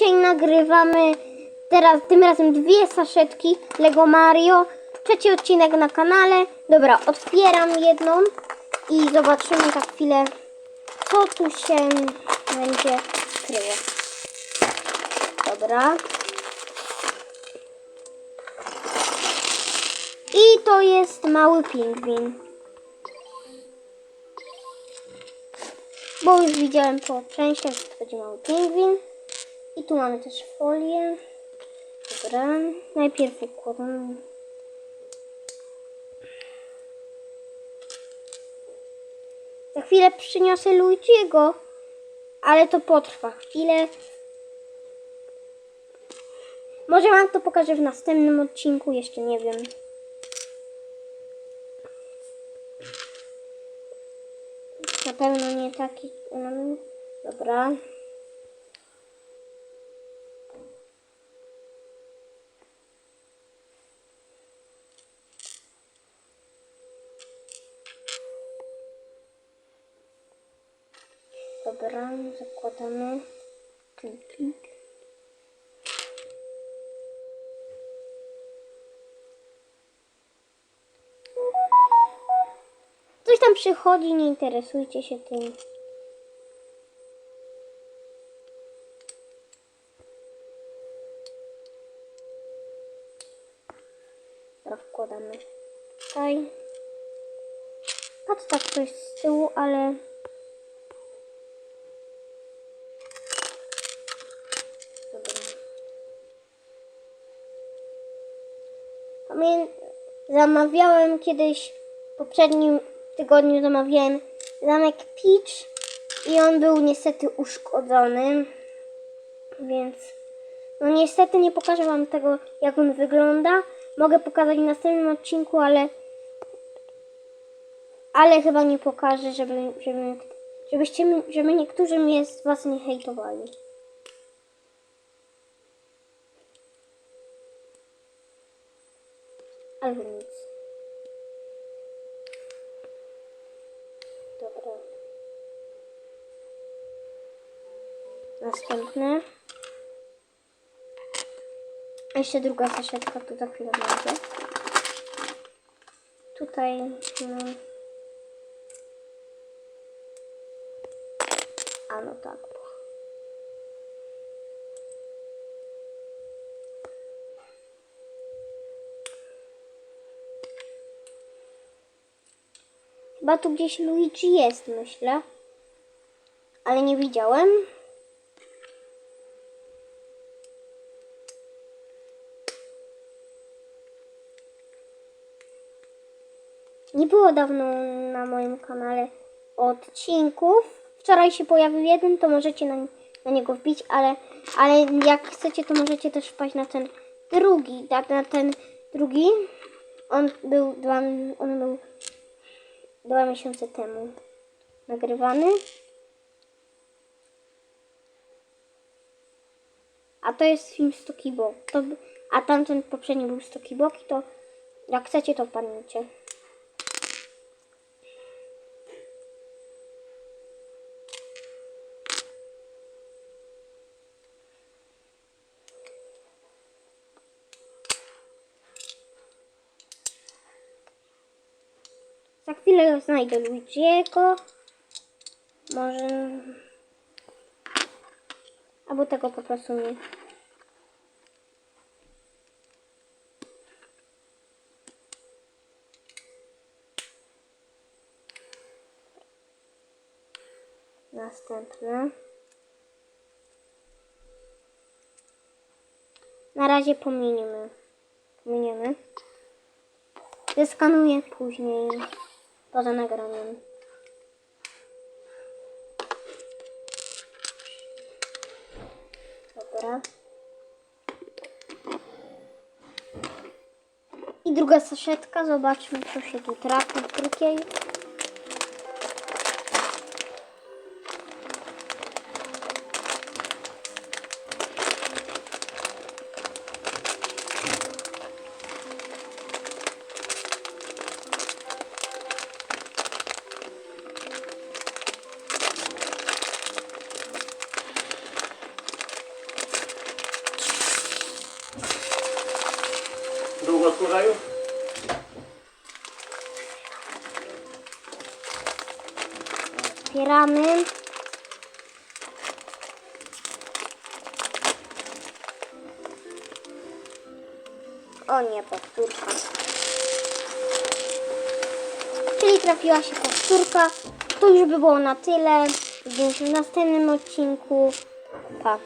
dzisiaj nagrywamy teraz, tym razem dwie saszetki Lego Mario. Trzeci odcinek na kanale. Dobra, otwieram jedną i zobaczymy za chwilę, co tu się będzie kryło. Dobra. I to jest mały pingwin. Bo już widziałem po częściach, że to będzie mały pingwin. I tu mamy też folię. Dobra, najpierw układamy. Za chwilę przyniosę Luigi'ego, ale to potrwa chwilę. Może wam to pokażę w następnym odcinku, jeszcze nie wiem. Na pewno nie taki. mm, Dobra. Dobra, zakładamy. Klik, klik. Coś tam przychodzi, nie interesujcie się tym. Wkładamy tutaj. Patrz tak coś z tyłu, ale... Dobra. Zamawiałem kiedyś, w poprzednim tygodniu zamawiałem zamek Peach i on był niestety uszkodzony, więc no niestety nie pokażę wam tego, jak on wygląda. Mogę pokazać w następnym odcinku, ale ale chyba nie pokażę, żeby, żeby, żebyście, żeby niektórzy mnie z was nie hejtowali. Albo nic. Dobra. Następne. A Jeszcze druga saszetka tu za chwilę będzie. Tutaj. No. A no tak. Chyba tu gdzieś Luigi jest, myślę. Ale nie widziałem. Nie było dawno na moim kanale odcinków. Wczoraj się pojawił jeden, to możecie na, na niego wbić, ale, ale jak chcecie, to możecie też wpaść na ten drugi. Na, na ten drugi. On był on był dwa miesiące temu nagrywany. A to jest film Stoki Bok. To, a tamten poprzedni był Stoki Boki, to jak chcecie, to wpadnijcie. Za chwilę znajdę Luigiego. Może... Albo tego po prostu nie. Następne. Na razie pominiemy. Pominiemy. Zeskanuję później poza nagraniem. Dobra. I druga saszetka. Zobaczmy, co się tu trafi krótkiej. Odkurzają? Otwieramy. O nie, powtórka. Czyli trafiła się powtórka. To już by było na tyle. Widzimy się w następnym odcinku. Pa.